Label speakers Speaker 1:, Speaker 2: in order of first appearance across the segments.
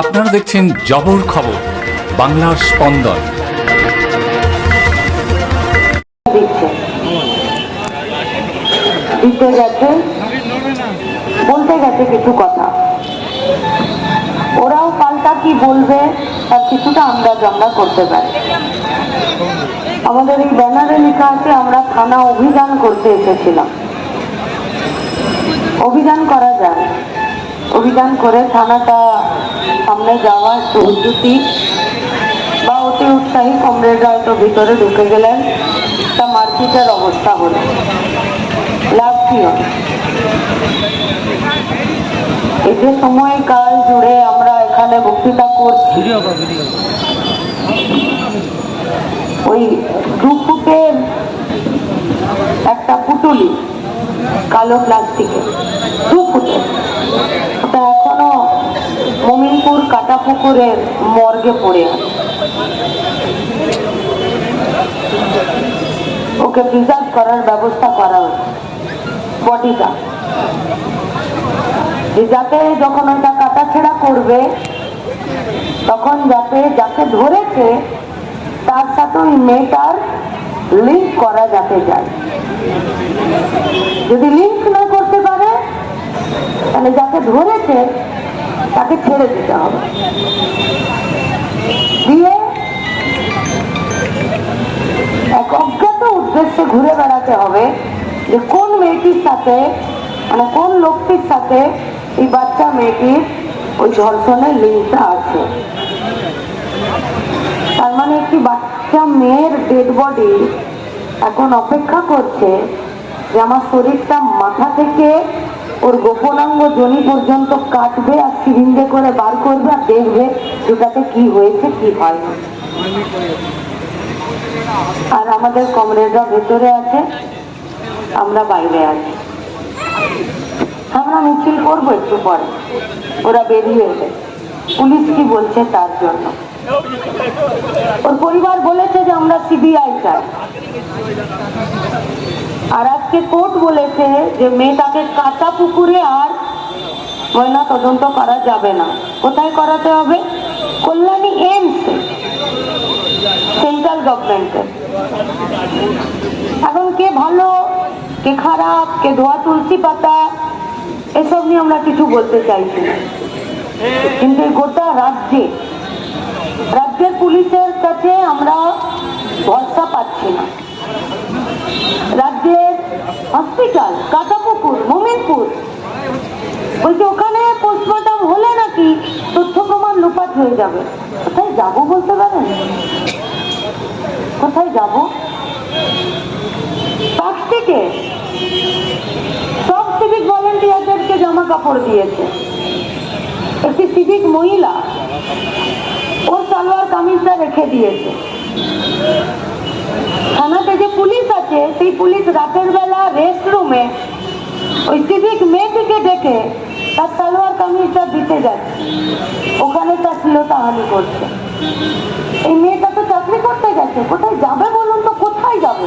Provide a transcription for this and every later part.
Speaker 1: আপনারা দেখছেন জবর খবর, বাংলার স্পন্দন।
Speaker 2: দিতে গেছে, বলতে গেছে কিছু কথা। ওরাও পাল্টা কি বলবে, তার কিছুটা আমরা করতে পারি। আমাদের এই ব্যানারে লেখা আছে, আমরা থানা অভিযান করতে এসেছিলাম। অভিযান করা যায় অভিযান করে থানাটা সামনে যাওয়া একটু উদ্যুতি বা অতি উৎসাহী কমরেডরা হয়তো ভিতরে ঢুকে গেলেন। তা মারপিটের অবস্থা হলো। লাভ কি? এই যে সময় কাল জুড়ে আমরা এখানে বক্তৃতা করছি ওই দু ফুটের একটা পুটুলি কালো প্লাস্টিকের দু ফুটের ওটা এখনও কাটাপুকুরের মর্গে পড়ে। ওকে প্রিজার্ভ করার ব্যবস্থা করা হয়েছে বডিটা যাতে যখন ওটা কাটাছেড়া করবে, তখন যাতে যাকে ধরেছে, তার সাথে ওই মেয়েটার লিঙ্ক করা যাতে যায়। যদি লিঙ্ক না করতে পারে, তাহলে যাকে ধরেছে তাকে ছেড়ে দিতে হবে। দিয়ে এক অজ্ঞাত উদ্দেশ্যে ঘুরে বেড়াতে হবে যে কোন মেয়েটির সাথে মানে কোন লোকটির সাথে এই বাচ্চা মেয়েটির ওই ধর্ষণের লিঙ্কটা আছে। তার মানে একটি বাচ্চা মেয়ের ডেড বডি এখন অপেক্ষা করছে যে আমার শরীরটা মাথা থেকে ওর গোপনাঙ্গ জনি পর্যন্ত কাটবে আর সিরিঞ্জে করে বার করবে আর দেখবে যেটাতে কি হয়েছে, কি হয়নি আর আমাদের কমরেডরা ভেতরে আছে, আমরা বাইরে আছি। আমরা মিছিল করব একটু পরে, ওরা বেরিয়ে এলে। পুলিশ কি বলছে তার জন্য? ওর পরিবার বলেছে যে আমরা সিবিআই চাই। আর আজকে কোর্ট বলেছে যে মেয়েটাকে কাঁচা পুকুরে আর ময়না তদন্ত করা যাবে না। কোথায় করাতে হবে? কল্যাণী এমস সেন্ট্রাল গভর্নমেন্টের এখন কে ভালো, কে খারাপ, কে ধোয়া তুলসী পাতা, এসব নিয়ে আমরা কিছু বলতে চাইছি কিন্তু গোটা রাজ্যে, রাজ্যের পুলিশের কাছে আমরা ভরসা পাচ্ছি না। হসপিটাল কাটাপুকুর মোমিনপুর। বলছে, ওখানে পোস্টমর্টম হলে নাকি তথ্য প্রমাণ লোপাট হয়ে যাবে। কোথায় যাব বলতে পারেন? কোথায় যাব? থেকে সব সিভিক ভলেন্টিয়ারদেরকে জামা কাপড় দিয়েছে। একটি সিভিক মহিলা। ওর সালোয়ার কামিজটা রেখে দিয়েছে। থানাতে যে পুলিশ আছে, সেই পুলিশ রাতের বেলা রেস্ট রুমে ওই সিভিক মেয়েটিকে ডেকে তার সালোয়ার কামিজটা দিতে যাচ্ছে। ওখানে তার শ্লীলতাহানি করছে। এই মেয়েটা তো চাকরি করতে গেছে, কোথায় যাবে বলুন তো? কোথায় যাবে?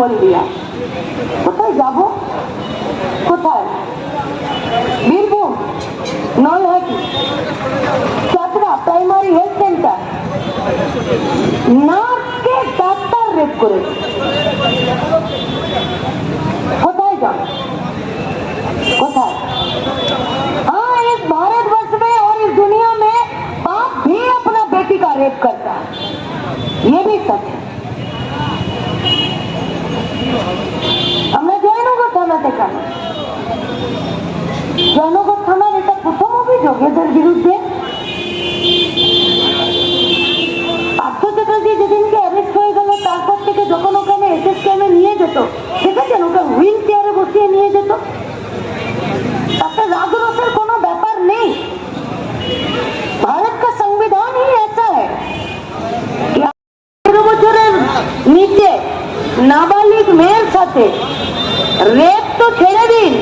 Speaker 2: Haldia কোথায় যাব? কোথায়? Birbhum? Nalhati Chakra primary health centre? নার্সকে ডাক্তার রেপ করেছে। প্রথম অভিযোগ এদের বিরুদ্ধে পার্থ চ্যাটার্জি যেদিনকে অ্যারেস্ট হয়ে গেল তারপর থেকে যখন ওখানে এসএস ক্যামে নিয়ে যেত দেখেছেন ওকে হুইল চেয়ারে বসিয়ে নিয়ে যেত তাতে রাজরসের কোনো ব্যাপার নেই ভারত কা সংবিধান ही ऐसा है कि আঠেরো বছরের নিচে নাবালিক মেয়ের সাথে রেপ তো ছেড়ে দিন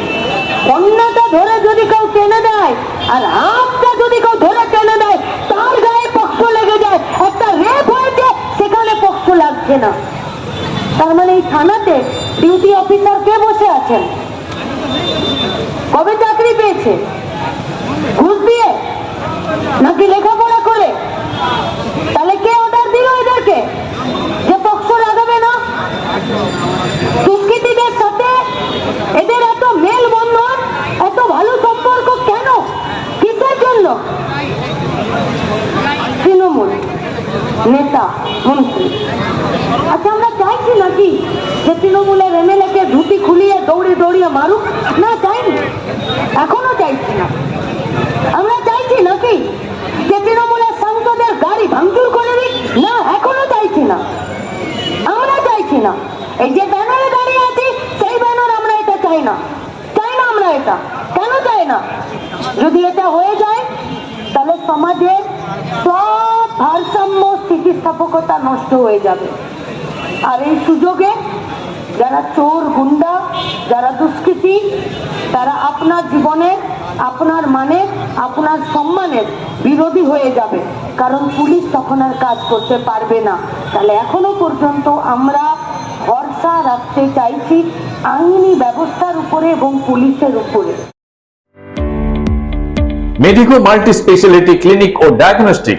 Speaker 2: কন্যাটা ধরে যদি কেউ টেনে দেয় আর হাতটা যদি কেউ ধরে টেনে দেয় তার গায়ে পক্ষ লেগে যায়। একটা রেপ হয়েছে, সেখানে পক্ষ লাগছে না। তার মানে এই থানাতে ডিউটি অফিসার কে বসে আছেন? কবে চাকরি পেয়েছে? ঘুষ দিয়ে? নাকি লেখাপড়া করে? তাহলে কে অর্ডার দিল এদেরকে যে পক্ষ লাগাবে না দুষ্কৃতীদের সাথে এদের এত মেল বন্ধন এত ভালো সম্পর্ক কেন কিসের জন্য তৃণমূল নেতা, মন্ত্রী। আচ্ছা আমরা চাইছি নাকি? যে তৃণমূলের এমএলএ কে ধুতি খুলিয়ে দৌড়ে দৌড়িয়ে মারুক? না চাইনি এখনও চাইছি না। আমরা চাইছি নাকি? যে তৃণমূলের সাংসদের গাড়ি ভাঙচুর করে দিক? না, এখনও চাইছি না। আমরা চাইছি না। এই যে ব্যানারে দাঁড়িয়ে আছি, সেই ব্যানার আমরা এটা চাই না। চাই না আমরা এটা। কেন চাই না? যদি এটা হয়ে যায়, তাহলে সমাজের সব ভারসাম্য স্থিতিস্থাপকতা নষ্ট হয়ে যাবে। আর এই সুযোগে যারা চোর, গুন্ডা, যারা দুষ্কৃতী, তারা আপনার জীবনের, আপনার মানের, আপনার সম্মানের বিরোধী হয়ে যাবে। কারণ পুলিশ তখন আর কাজ করতে পারবে না। তাহলে এখনও পর্যন্ত আমরা ভরসা রাখতে চাইছি আইনি ব্যবস্থার উপরে এবং পুলিশের উপরে।
Speaker 1: মেডিকো মাল্টি স্পেশালিটি ক্লিনিক ও ডায়াগনস্টিক